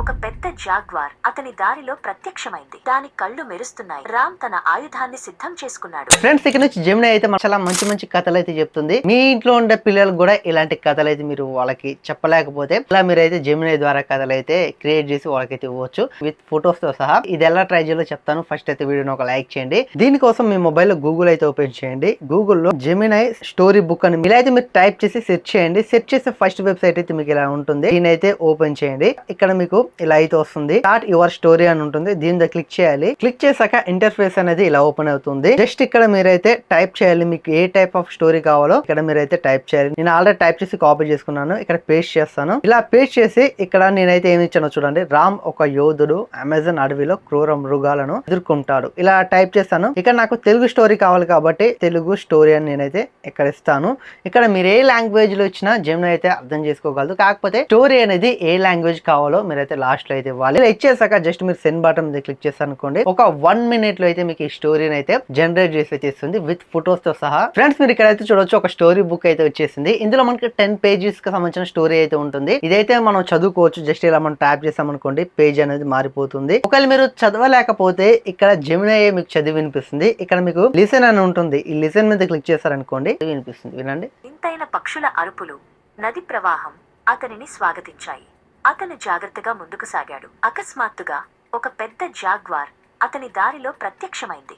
ఒక పెద్ద జాగ్వార్ అతని దారిలో ప్రత్యక్షమైంది. దాని కళ్ళు మెరుస్తున్నాయి. రామ్ తన ఆయుధాన్ని సిద్ధం చేసుకున్నాడు. ఫ్రెండ్స్ ఇక్కడ నుంచి జెమిని అయితే చాలా మంచి మంచి కథలు అయితే చెప్తుంది. మీ ఇంట్లో ఉండే పిల్లలకు కూడా ఇలాంటి కథలు అయితే మీరు వాళ్ళకి చెప్పలేకపోతే ఇలా మీరు అయితే జెమిని ద్వారా కథలు అయితే క్రియేట్ చేసి వాళ్ళకైతే ఇవ్వచ్చు. విత్ ఫొటోస్తో సహా ఇది ఎలా ట్రై చేయాలో చెప్తాను. ఫస్ట్ అయితే వీడియోని ఒక లైక్ చేయండి. దీనికోసం మీ మొబైల్లో గూగుల్ అయితే ఓపెన్ చేయండి. గూగుల్లో జెమినై స్టోరీ బుక్ అని ఇలా అయితే మీరు టైప్ చేసి సెర్చ్ చేయండి. సెర్చ్ చేసే ఫస్ట్ వెబ్సైట్ అయితే మీకు ఇలా ఉంటుంది. దీని అయితే ఓపెన్ చేయండి. ఇక్కడ మీకు ఇలా అయితే వస్తుంది. స్టార్ట్ యువర్ స్టోరీ అని ఉంటుంది. దీని మీద క్లిక్ చేయాలి. క్లిక్ చేశాక ఇంటర్ఫేస్ అనేది ఇలా ఓపెన్ అవుతుంది. జస్ట్ ఇక్కడ మీరైతే టైప్ చేయాలి. మీకు ఏ టైప్ ఆఫ్ స్టోరీ కావాలో ఇక్కడ మీరైతే టైప్ చేయాలి. నేను ఆల్రెడీ టైప్ చేసి కాపీ చేసుకున్నాను. ఇక్కడ పేస్ట్ చేస్తాను. ఇలా పేస్ట్ చేసి ఇక్కడ నేనైతే ఏమి ఇచ్చానో చూడండి. రామ్ ఒక యోధుడు అమెజాన్ అడవిలో క్రూర మృగాలను ఎదుర్కొంటాడు. ఇలా టైప్ చేస్తాను. ఇక్కడ నాకు తెలుగు స్టోరీ కావాలి కాబట్టి తెలుగు స్టోరీ అని నేనైతే ఇక్కడ ఇస్తాను. ఇక్కడ మీరు ఏ లాంగ్వేజ్లో ఇచ్చినా జెమిని అయితే అర్థం చేసుకోగలదు. కాకపోతే స్టోరీ అనేది ఏ లాంగ్వేజ్ కావాలో మీరు లాస్ట్లో అయితే ఇవ్వాలి. ఇలా ఇచ్చేసాక జస్ట్ మీరు సెండ్ బటన్ మీద క్లిక్ చేస్తారు అనుకోండి ఒక వన్ మినిట్లో అయితే మీకు ఈ స్టోరీని అయితే జనరేట్ చేసి వచ్చేస్తుంది విత్ ఫొటోస్తో సహా. ఫ్రెండ్స్ మీరు ఇక్కడ అయితే చూడొచ్చు ఒక స్టోరీ బుక్ అయితే వచ్చేసింది. ఇందులో మనకి టెన్ పేజెస్కి సంబంధించిన స్టోరీ అయితే ఉంటుంది. ఇదైతే మనం చదువుకోవచ్చు జస్ట్ ఇలా మనం ట్యాప్ చేసాం అనుకోండి పేజ్ అనేది మారిపోతుంది. ఒకవేళ మీరు చదవలేకపోతే ఇక్కడ జెమిని మీకు చదివి వినిపిస్తుంది. ఇక్కడ మీకు లిసన్ అని ఉంటుంది. ఈ లిసన్ మీద క్లిక్ చేశారనుకోండి వినిపిస్తుంది. వినండి. ఇంతైన పక్షుల అరుపులు నది ప్రవాహం అతనిని స్వాగతించాయి. అతను జాగ్రత్తగా ముందుకు సాగాడు. అకస్మాత్తుగా ఒక పెద్ద జాగ్వార్ అతని దారిలో ప్రత్యక్షమైంది.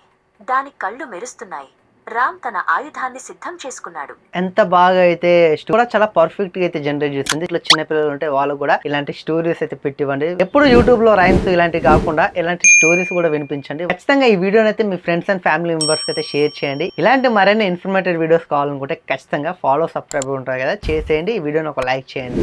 దాని కళ్ళు మెరుస్తున్నాయి. రామ్ తన ఆయుధాన్ని సిద్ధం చేసుకున్నాడు. ఎంత బాగా అయితే కూడా చాలా పర్ఫెక్ట్గా అయితే జనరేట్ చేస్తుంది ఇట్లా చిన్న పిల్లలు ఉంటే వాళ్ళు కూడా ఇలాంటి స్టోరీస్ అయితే పెట్టివ్వండి. ఎప్పుడు యూట్యూబ్లో రైమ్స్ ఇలాంటివి కాకుండా ఇలాంటి స్టోరీస్ కూడా వినిపించండి. ఖచ్చితంగా ఈ వీడియోని అయితే మీ ఫ్రెండ్స్ అండ్ ఫ్యామిలీ మెంబర్స్ అయితే షేర్ చేయండి. ఇలాంటి మరిన్ని ఇన్ఫర్మేటివ్ వీడియోస్ కావాలనుకుంటే ఖచ్చితంగా ఫాలో సబ్స్క్రైబ్ ఉంటారు కదా. చేసేయండి. ఈ వీడియోని ఒక లైక్ చేయండి.